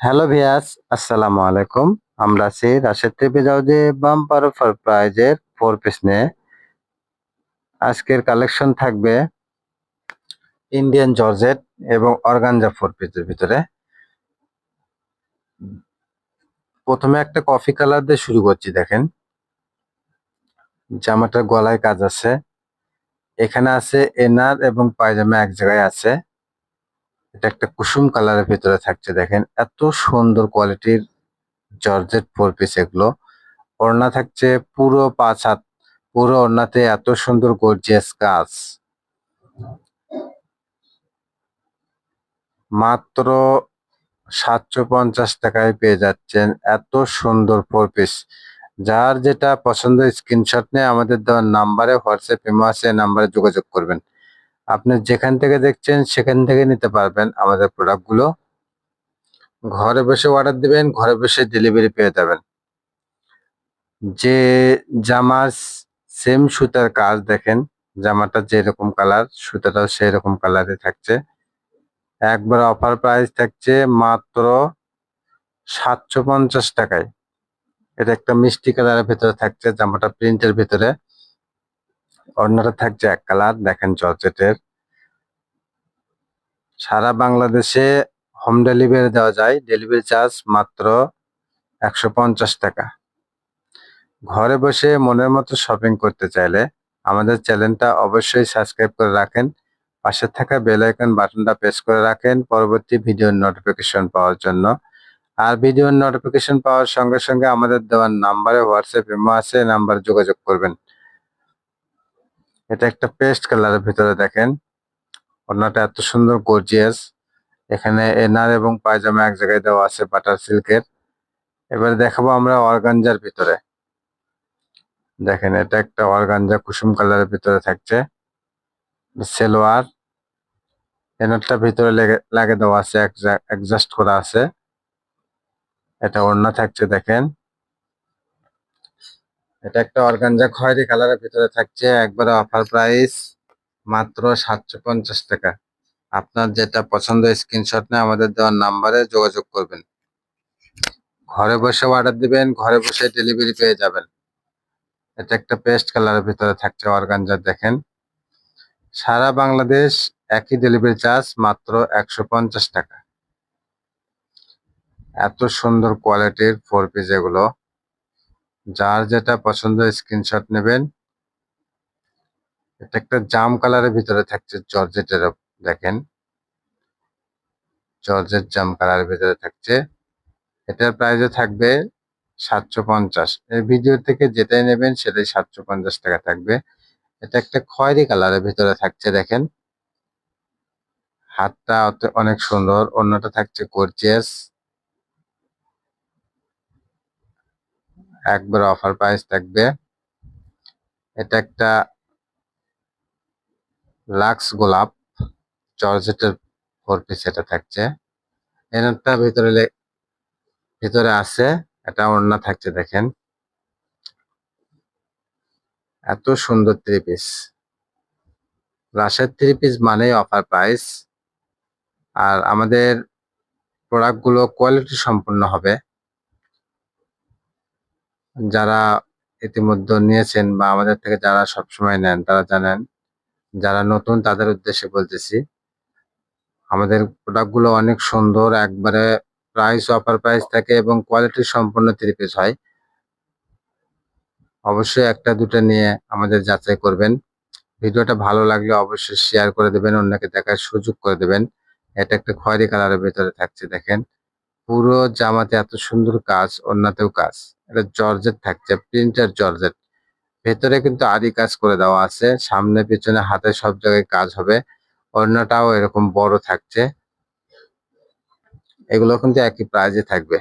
Hello ভিয়াস, আসসালামু আলাইকুম। আমরা আছি রাশেদ টিভি জাউজে বাম্পার অফার প্রাইজের ফোর পিস নিয়ে। আজকের কালেকশন থাকবে ইন্ডিয়ান জর্জেট এবং অর্গানজা ফোর পিসের ভিতরে। প্রথমে একটা কফি কালার দিয়ে শুরু করছি, দেখেন। জামাটার গলায় কাজ আছে। এখানে আছে এনার এবং পায়জামা এক জায়গায় আছে। এটা একটা কুসুম কালারের ভিতরে থাকছে, দেখেন। এত সুন্দর কোয়ালিটির জর্জেট ফোর পিস এগুলো। ওড়না থাকছে পুরো পাঁচ হাত, পুরো ওড়নাতে এত সুন্দর গর্জিয়াস কাজ। মাত্র সাতশো পঞ্চাশ টাকায় পেয়ে যাচ্ছেন এত সুন্দর ফোর পিস যার যেটা পছন্দ স্ক্রিনশট নিয়ে আমাদের দেওয়ার নাম্বারে হোয়াটসঅ্যাপ ইমো আছে নাম্বারে যোগাযোগ করবেন। আপনি যেখান থেকে দেখছেন সেখান থেকে নিতে পারবেন আমাদের প্রোডাক্টগুলো ঘরে বসে অর্ডার দিবেন, ঘরে বসে ডেলিভারি পেয়ে যাবেন। যে জামার সেম সুতার কাজ দেখেন, জামাটা যেরকম কালার সুতাটাও সেই রকম কালারে থাকছে। একবার অফার প্রাইস থাকছে মাত্র সাতশো পঞ্চাশ টাকায়। এটা একটা মিষ্টি কালারের ভেতরে থাকছে, জামাটা প্রিন্টের ভেতরে। অন্যটা থাকছে এক কালার, দেখেন জর্জেটের সারা বাংলাদেশে হোম ডেলিভারি দেওয়া যায় ডেলিভারি চার্জ মাত্র একশো পঞ্চাশ টাকা। ঘরে বসে মনের মতো শপিং করতে চাইলে আমাদের চ্যানেলটা অবশ্যই সাবস্ক্রাইব করে রাখেন। পাশে থাকা বেল আইকন বাটনটা প্রেস করে রাখেন পরবর্তী ভিডিওর নোটিফিকেশন পাওয়ার জন্য। আর ভিডিওর নোটিফিকেশন পাওয়ার সঙ্গে সঙ্গে আমাদের দেওয়ার নাম্বারে হোয়াটসঅ্যাপ ইমো আছে নাম্বারে যোগাযোগ করবেন। এটা একটা পেস্ট কালারের ভিতরে দেখেন। ওড়নাটা এত সুন্দর গর্জিয়াস এখানে এনার এবং পায়জামা এক জায়গায় দেওয়া আছে বাটার সিল্কের। এবার দেখাবো আমরা অর্গানজার ভিতরে। দেখেন, এটা একটা অর্গানজা কুসুম কালারের ভিতরে থাকছে। সেলোয়ার। এনারটা ভিতরে লেগে দেওয়া আছে অ্যাডজাস্ট করা আছে। এটা ওড়না থাকছে, দেখেন। এটা একটা অর্গানজা খয়েরি কালারের ভিতরে থাকছে, একবারে অফার প্রাইস মাত্র সাতশো পঞ্চাশ টাকা। আপনার যেটা পছন্দ স্ক্রিনশট নিয়ে আমাদের দেওয়ার নাম্বারে যোগাযোগ করবেন। ঘরে বসে অর্ডার দিবেন, ঘরে বসে ডেলিভারি পেয়ে যাবেন। এটা একটা পেস্ট কালারের ভিতরে থাকছে অর্গানজা, দেখেন। সারা বাংলাদেশ একই ডেলিভারি চার্জ মাত্র একশো পঞ্চাশ টাকা। এত সুন্দর কোয়ালিটির ফোর পিস এগুলো। যার যেটা পছন্দ স্ক্রিনশট নেবেন। এটা একটা জাম কালারের ভিতরে থাকছে জর্জেটের দেখেন। জর্জেট জাম কালারের ভিতরে থাকছে। এটার প্রাইসে থাকবে সাতশো পঞ্চাশ। এই ভিডিও থেকে যেটাই নেবেন সেটাই সাতশো পঞ্চাশ টাকা থাকবে। এটা একটা খয়েরি কালারের ভিতরে থাকছে, দেখেন। হাতটা অনেক সুন্দর। অন্যটা থাকছে গর্জিয়াস একবার অফার প্রাইস থাকবে। এটা একটা লাক্স গোলাপ, জর্জেটের ফোর পিস এটা থাকছে। এনারটা ভিতরে ভিতরে আছে, এটা ওড়না থাকছে দেখেন। এত সুন্দর থ্রি পিস রাশের থ্রি পিস মানেই অফার প্রাইস আর আমাদের প্রোডাক্টগুলো কোয়ালিটি সম্পূর্ণ হবে। যারা ইতিমধ্যে নিয়েছেন বা আমাদের থেকে যারা সবসময় নেন, তারা জানেন, যারা নতুন তাদের উদ্দেশ্যে বলতেছি, আমাদের প্রোডাক্টগুলো অনেক সুন্দর, একবারে প্রাইস অফার প্রাইস থাকে এবং কোয়ালিটি সম্পূর্ণ থ্রি পিস হয়। অবশ্যই একটা, দুটো নিয়ে আমাদের যাচাই করবেন। ভিডিওটা ভালো লাগলে অবশ্যই শেয়ার করে দেবেন, অন্যকে দেখার সুযোগ করে দেবেন। এটা একটা খয়েরি কালারের ভেতরে থাকছে, দেখেন। পুরো জামাতে এত সুন্দর কাজ, অন্যতেও কাজ। এটা জর্জেট থাকছে, প্রিন্টার জর্জেট। ভেতরে কিন্তু আদি কাজ করে দেওয়া আছে, সামনে পিছনে হাতে সব জায়গায় কাজ হবে। অন্যটাও এরকম বড় থাকছে। এগুলো কিন্তু একই প্রাইজে থাকবে।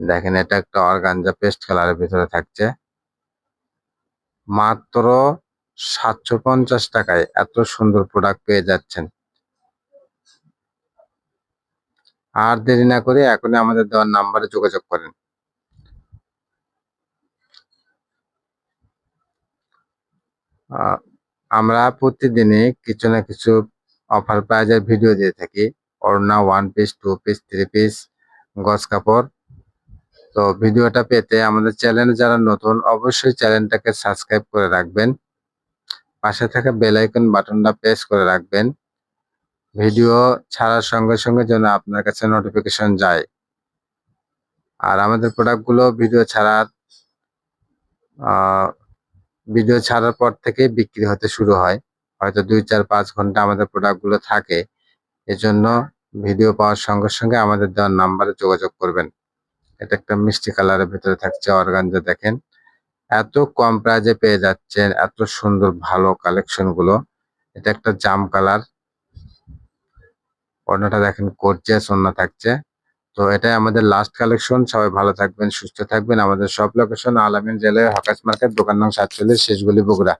দেখেন, এটা একটা অর্গানজা পেস্ট কালারের ভিতরে থাকছে। মাত্র সাতশো পঞ্চাশ টাকায় এত সুন্দর প্রোডাক্ট পেয়ে যাচ্ছেন। আর দেরি না করে এখনই আমাদের দেওয়ার নাম্বারে যোগাযোগ করেন। আমরা প্রতিদিনই কিছু না কিছু অফার প্রাইজের ভিডিও দিয়ে থাকি। Aruna one piece two piece three piece গজ কাপড়। তো ভিডিওটা পেতে আমাদের চ্যানেল যারা নতুন, অবশ্যই চ্যানেলটাকে সাবস্ক্রাইব করে রাখবেন। পাশে থাকা বেল আইকন বাটনটা প্রেস করে রাখবেন। ভিডিও ছাড়ার সঙ্গে সঙ্গে যেন আপনার কাছে নোটিফিকেশন যায়। আর আমাদের প্রোডাক্টগুলো ভিডিও ছাড়ার ভিডিও ছাড়ার পর থেকে বিক্রি হতে শুরু হয়। হয়তো দুই, চার, পাঁচ ঘণ্টা আমাদের প্রোডাক্টগুলো থাকে। এজন্য ভিডিও পাওয়ার সঙ্গে সঙ্গে আমাদের দেওয়ার নাম্বারে যোগাযোগ করবেন। এটা একটা মিষ্টি কালারের ভিতরে থাকছে অর্গানজা, দেখেন। এত কম প্রাইজে পেয়ে যাচ্ছেন, এত সুন্দর ভালো কালেকশনগুলো। এটা একটা জাম কালার অন্যটা দেখেন গর্জিয়াস অন্য থাকছে। তো এটাই আমাদের লাস্ট কালেকশন সবাই ভালো থাকবেন, সুস্থ থাকবেন। আমাদের সব লোকেশন আলামিন জেলায় হকাশ মার্কেট, দোকান নং সাতচল্লিশ, শেষগুলি বগুড়া।